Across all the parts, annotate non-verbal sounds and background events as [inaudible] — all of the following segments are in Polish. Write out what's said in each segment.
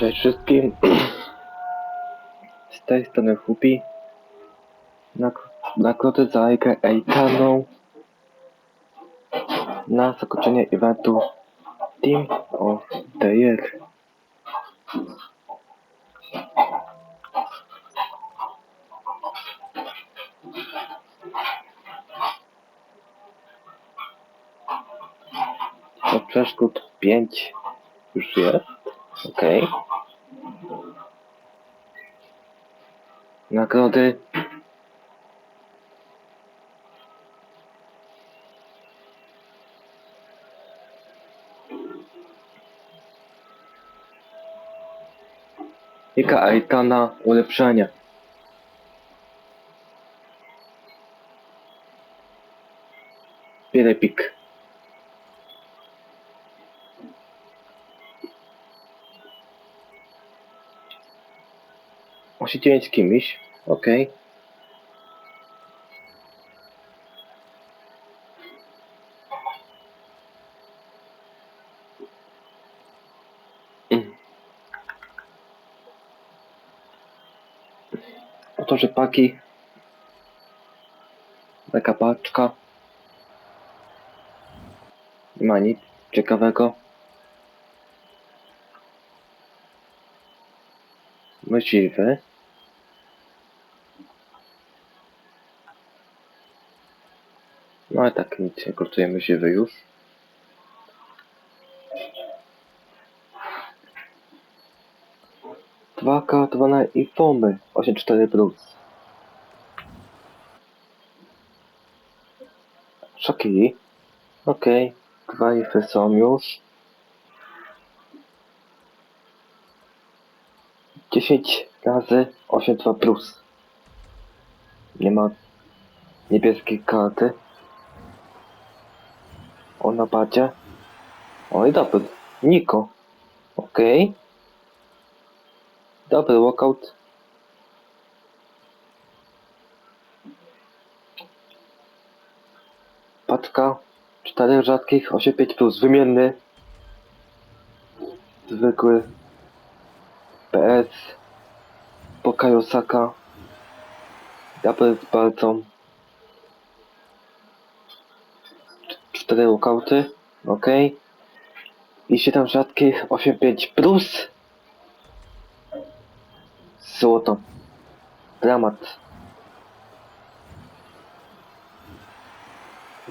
Cześć wszystkim. [clears throat] Z tej strony Hupi. Nak- Nagrody za Aikę Eitaną. Na zakończenie eventu Team of the Year. To przeszkód 5 już jest. Okej. Nagrody. Jaka Aitana ulepszenia? Wiele pik. Osiedziałem z kimś, okej. Mm. Oto rzepaki. Taka paczka. Nie ma nic ciekawego. Możliwe. Tak nic nie kosztuje myśliwy już. Dwa kartowane i fomy 84 plus. Szoki. Okej. Dwa ify są już. 10 razy 82 plus. Nie ma niebieskiej karty. O na padzie. Oj. Niko. Okej. Dobry walkout. Paczka. Czterech rzadkich, 8-5 plus. Wymienny. Zwykły. PS. Pokajosaka. Dobry z palcą. Cztery walkouty. Okej. I 7 rzadkich, 8-5 plus. Złoto. Dramat.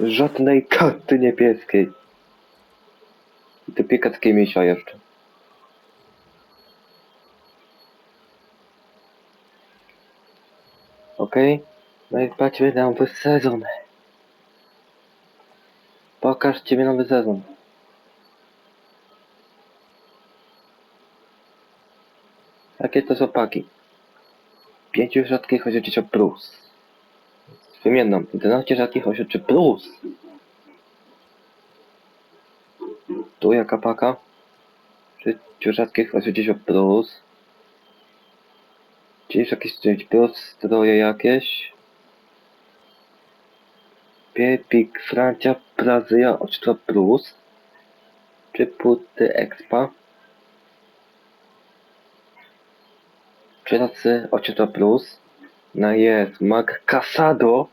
Żadnej karty niebieskiej. I to piekackie misia jeszcze. Okej. No i patrzmy na sezon. Pokażcie mi nowy sezon. Jakie to są paki? Pięciu rzadkich 80 plus. Z wymienną 11 rzadkich 83 plus. Tu jaka paka? Pięciu rzadkich 80 plus. Gdzieś jakieś 9 plus, stroje jakieś. Piepik Francia Brazylia 8 plus. Czy puty Expa. Trzy razy 8 plus. No jest, Mac Casado.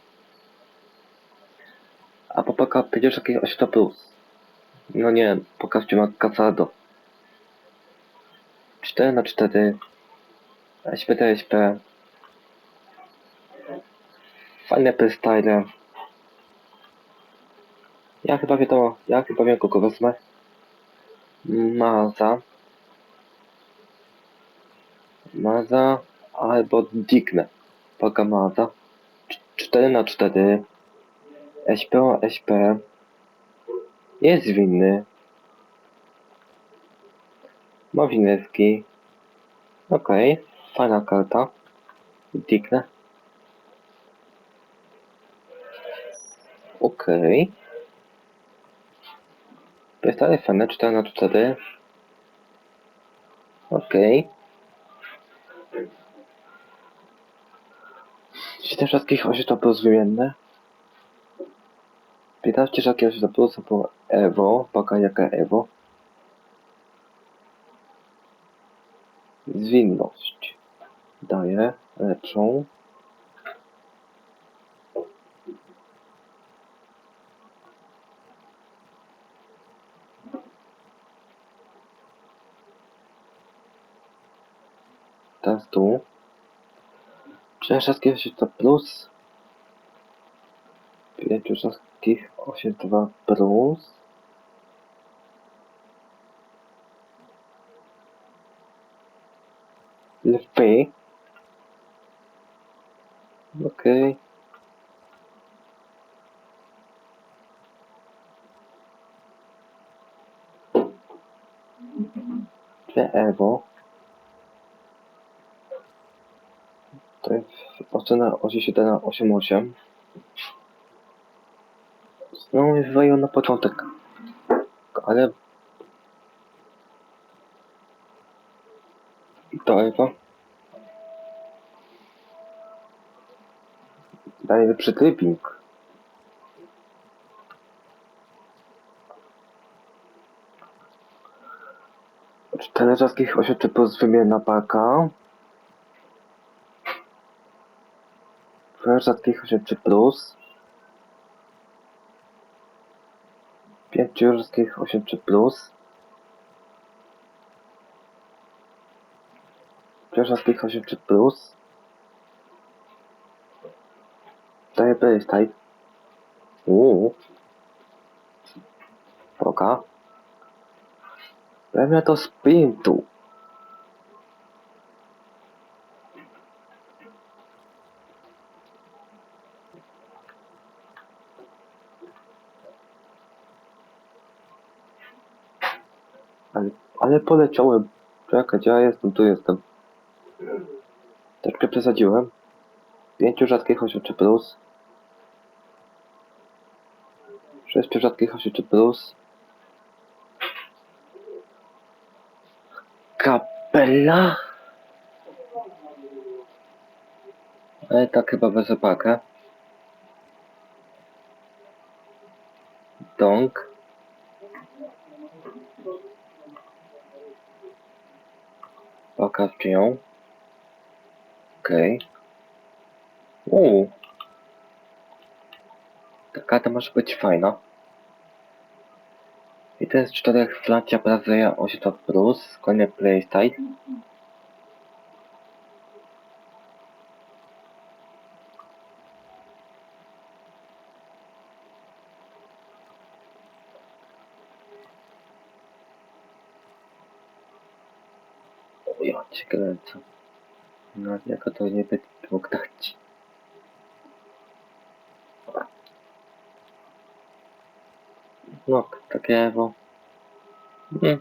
A popaka będziesz jakieś 8 plus. No nie, pokażcie Mac Casado. 4 na 4 SP SP. Fajne freestyle. Ja chyba wiadomo, ja chyba wiem kogo wezmę. Maza. Maza albo Digne. Paka Maza. 4 na 4 SP SP. Jest winny. Ma winewki. Okej, fajna karta. Digne. Okej. To fajne, 4 na 4 Okej. Siedem rzadkich 8 to plus wymienne. 15 rzadkich 8 to plus po Evo. Paka jaka Evo. Zwinność. Daję lepszą. Teraz tu. Przeszczepki 82 plus. Pięciu rzadkich 82 plus. Lwy. Okej. Dwie Ewo. To jest ocena 8,7 na 8,8. Znowu wywaliło na początek. Ale... To Ewa. Przytypnik. Cztery rzadkich osioczy plus wymienna paka. Cztery rzadkich osioczy plus. Pięciu rzadkich osioczy plus. Rzadkich osioczy plus. Daję playstyle. Uuu. Oka. Pewnie to sprintu. Ale, ale poleciałem. Czekaj, gdzie ja jestem? Tu jestem. Troszkę przesadziłem. Pięciu rzadkich osioczy plus. Sześciu rzadkich osioczy plus. Kapela. Ale tak chyba bez opaka. Pokażcie ją. Okej. Uuu. Taka to może być fajna. I to jest czterech Flancia Brazylia 8 Plus, kolejny playstyle. O ja kręcę. No jako to nie będzie mógł dać. No, takie bo... Nie.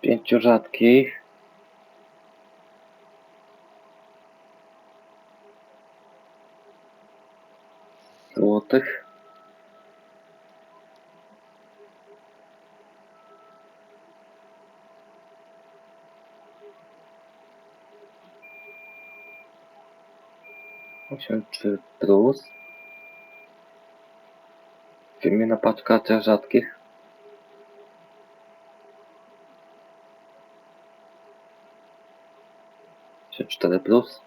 Pięciu rzadkich. Złotych. Osiem trzy plus. Wymiana paczka tych rzadkich. 4 plus.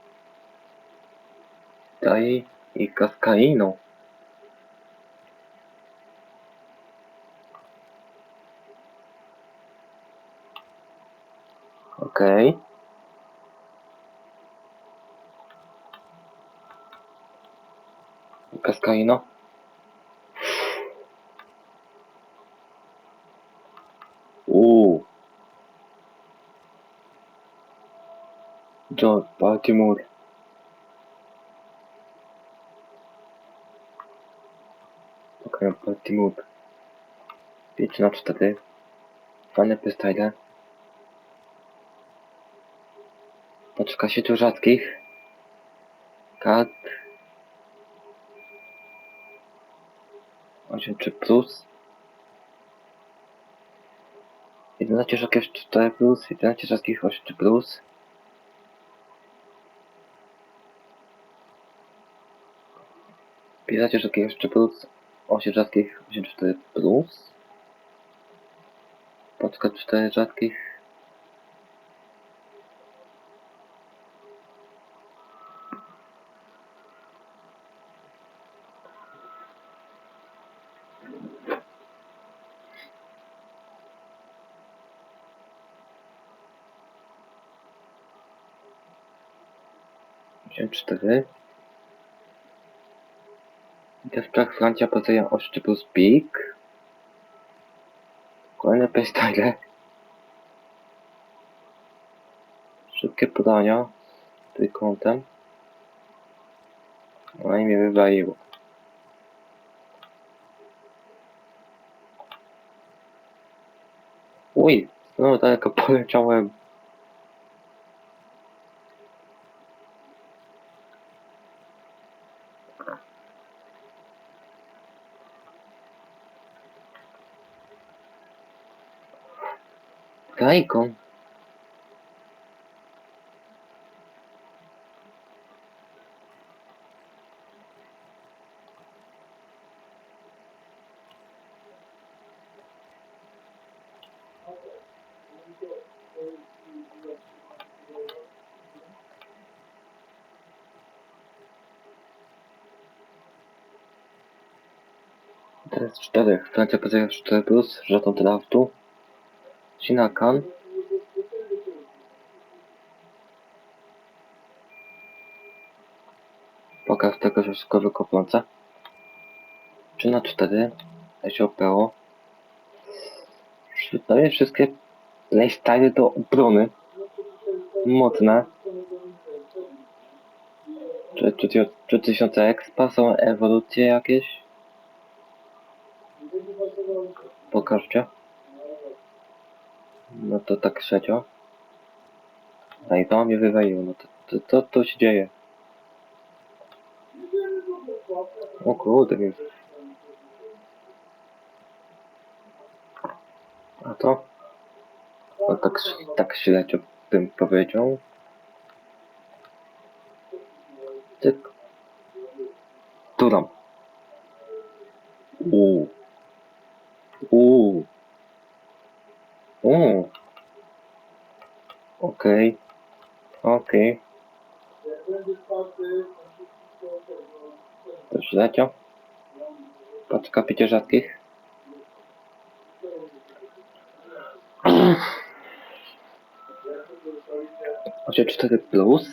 Daj i kaskainu. Okej. Kaskaino. Uuu. John Baltimore. Okej, Baltimore. 5 na 4. Fajne freestyle. Paczka sieciu rzadkich. Kat. 8 czy plus. 11 rzadkich 4 plus. 11 rzadkich 8 czy plus. Pisacie rzadkich 8 plus. 8 rzadkich, 84 plus. Paczka 4 rzadkich. Osiem cztery. I też tak Francia pracuje 8 plus pik. Kolejne pestyle. Szybkie podania. Trójkątem. No i mnie wywaliło. Uj, no daleko poleciałem. Rajką. Teraz czterech. Francja pracuje 4 plus, żaden draftu. Sinakan. Pokaz tego, że wszystko wykopące. 3 na 4. Ja się opiało. Prawie wszystkie lifestyle do obrony. Mocne. Czy, czy, czy, czy 3000 expa są ewolucje jakieś? Pokażcie. No to tak trzecio. No i to mnie wywaliło. No to, to, to, to się dzieje. O kurde, więc... A to? No tak, tak średnio bym powiedział. Tyk. Tu tam. Uuu. Uuu. Uuu. Okej. Okej. To ślecio. Paczka picie rzadkich. Osiem cztery plus.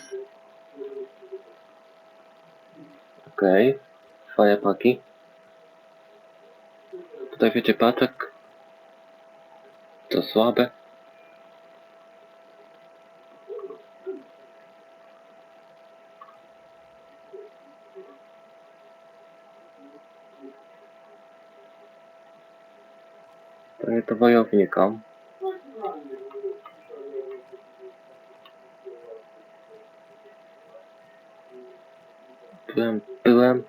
Okej. Twoje paki. Tutaj wiecie paczek. To słabe. Nie to wojownika. Byłem, byłem.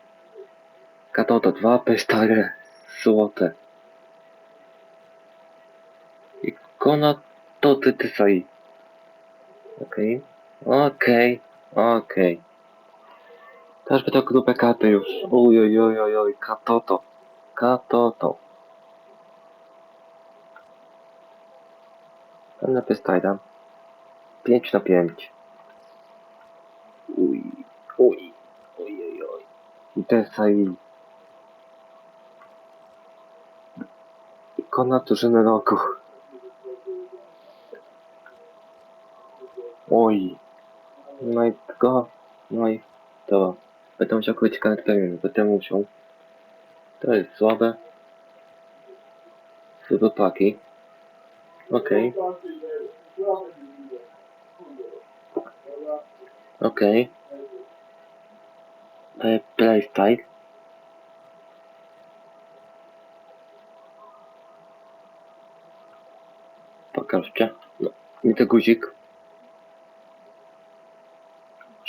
Katoto 2, pestare złote. I kona to ty ty sai. Okej. Okej. Teraz by to grupę karty już. Uj, oj, oj, oj, oj, katoto. Katoto. Ten na pestajda. 5 na 5. Uj, uj, oj, oj, oj. I te sai. Ikona drużyny roku. Tylko. No i to. Będę musiał kupić kanet premium. Będę musiał. To jest słabe. Super paki. Okej. Okej. Okay. Playstyle. Pokażcie. No. Nie to guzik.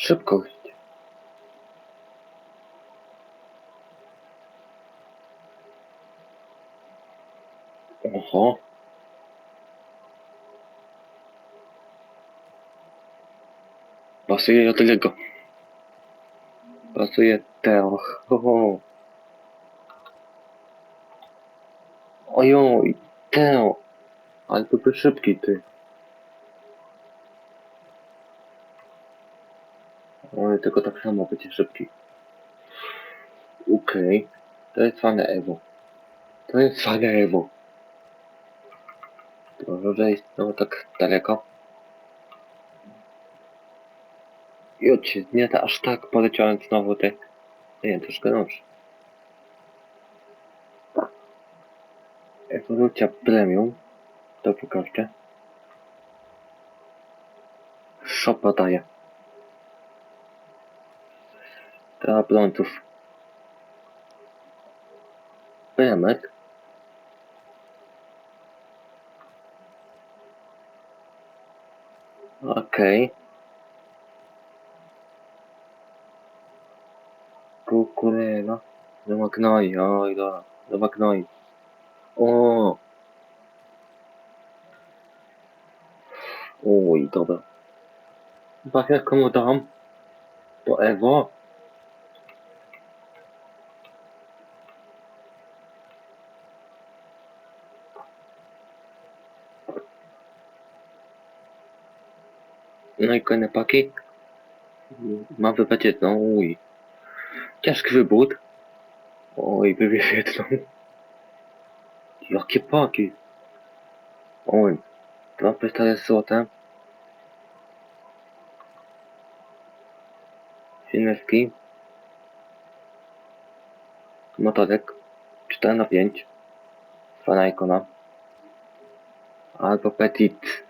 Szybkość. Oho. Pasuje do tego. Pasuje. Oho. Ojoj, Teo. Ale to ty szybki, ty. Oj, tylko tak samo będzie szybki. Okej. To jest fajne Ewo. To jest Ewo. To może jest no tak daleko. Jocie, nie, to aż tak poleciałem znowu ty. Nie, troszkę nóż. Ewolucja premium. To pokażcie. Szopa daje. Dla blądów. Bemek. Okej. Kukurela. Do Magnoi, oj da. Do Magnoi. O. Oj, dobra. Chyba jak komu dam? To Ewo. No i kolejne paki. Ma wybrać jedną, uj. Ciężki wybór. Oj, wybierz jedną. Jakie paki? Oj, dwa pystole złote. Silneski. Motorek. 4 na 5. Fana ikona. Albo petit.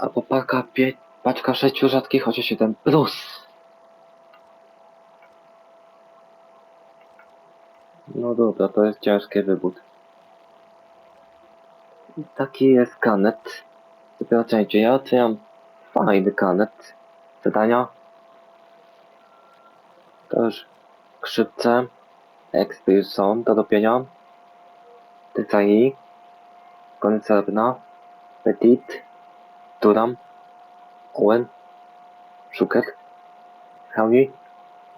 Albo paka 5. Paczka 6 rzadkich, chociaż 7 plus. No dobra, to jest ciężki wybór. I Taki jest kanet. Dopiero część. Ja oceniam fajny kanet. Zadania. To już skrzypce. Expy już są do robienia. Tycai. Koncerna. Petit. Turam. Owen. Szuker. Harry.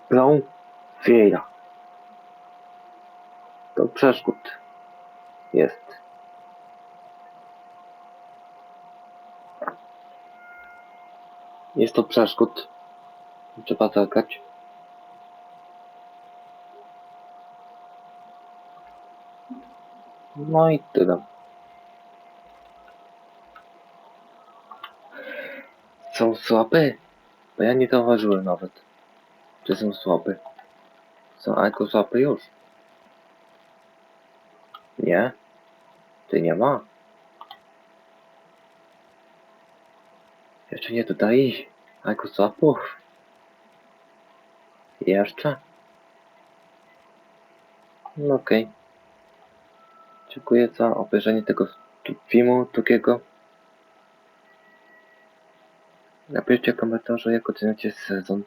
Brown. Vieira. To przeszkód. Jest. Jest to przeszkód. Trzeba zagrać. No i tyle. Są słabe? Bo ja nie zauważyłem nawet, że są słabe. Są alko słabe już. Nie? Ty nie ma? Jeszcze nie dodaj alko słapów? Jeszcze? No okej. Dziękuję za obejrzenie tego filmu drugiego. Napiszcie w komentarzu jak oceniacie sezon